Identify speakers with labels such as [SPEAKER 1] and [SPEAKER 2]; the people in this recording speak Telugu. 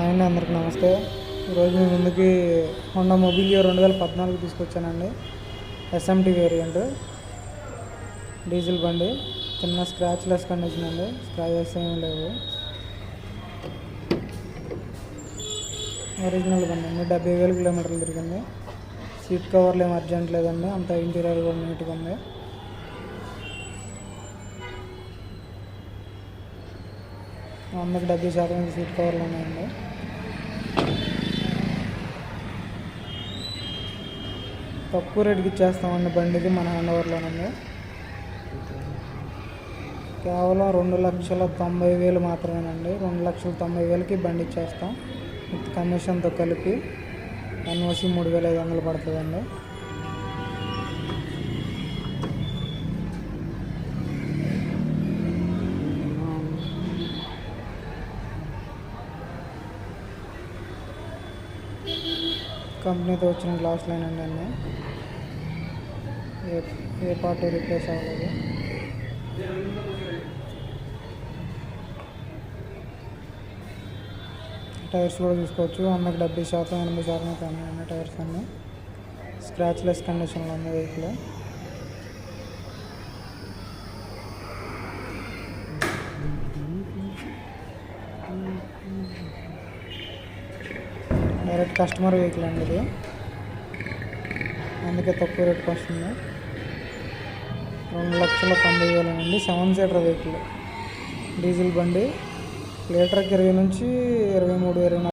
[SPEAKER 1] హాయ్ అండి అందరికి నమస్తే. ఈరోజు మీ ముందుకి హోండా మొబిలియో రెండు వేల పద్నాలుగు తీసుకొచ్చానండి. ఎస్ఎంటీ వేరియంట్ డీజిల్ బండి. చిన్న స్క్రాచ్ లెస్ కండిషన్ అండి. స్క్రాచెస్ ఏమి లేవు. ఒరిజినల్ బండి అండి. డెబ్బై వేల కిలోమీటర్లు తిరిగింది. సీట్ కవర్లు ఏమి అర్జెంట్ లేదండి. అంత ఇంటీరియర్ కూడా నీట్గా ఉంది. వందకి డెబ్బై శాతం సీట్ కవర్లు ఉన్నాయండి. తక్కువ రేటుకి ఇచ్చేస్తామండి బండికి మన హ్యాండ్ ఓవర్లోనండి కేవలం రెండు లక్షల తొంభై వేలు మాత్రమేనండి. రెండు లక్షల తొంభై వేలకి బండి ఇచ్చేస్తాం. విత్ కమిషన్తో కలిపి ఎన్ఓసి మూడు వేల ఐదు వందలు పడుతుందండి. కంపెనీతో వచ్చిన గ్లాస్ లైన్ అండి. అన్నీ ఏ ఏ పార్ట్ రిప్లేస్ అవ్వలేదు. టైర్స్ కూడా చూసుకోవచ్చు. వందకి డెబ్బై శాతం ఎనభై శాతం అయితే ఉన్నాయండి టైర్స్ అన్నీ. స్క్రాచ్లెస్ కండిషన్లో ఉంది వెహికల్. డైరెక్ట్ కస్టమర్ వెహికల్ అండి ఇది. అందుకే తక్కువ రేట్కి వస్తుంది రెండు లక్షల తొంభై వేలు అండి. సెవెన్ సీటర్ వెహికల్ డీజిల్ బండి. లీటర్కి ఇరవై నుంచి ఇరవై మూడు ఇరవై నాలుగు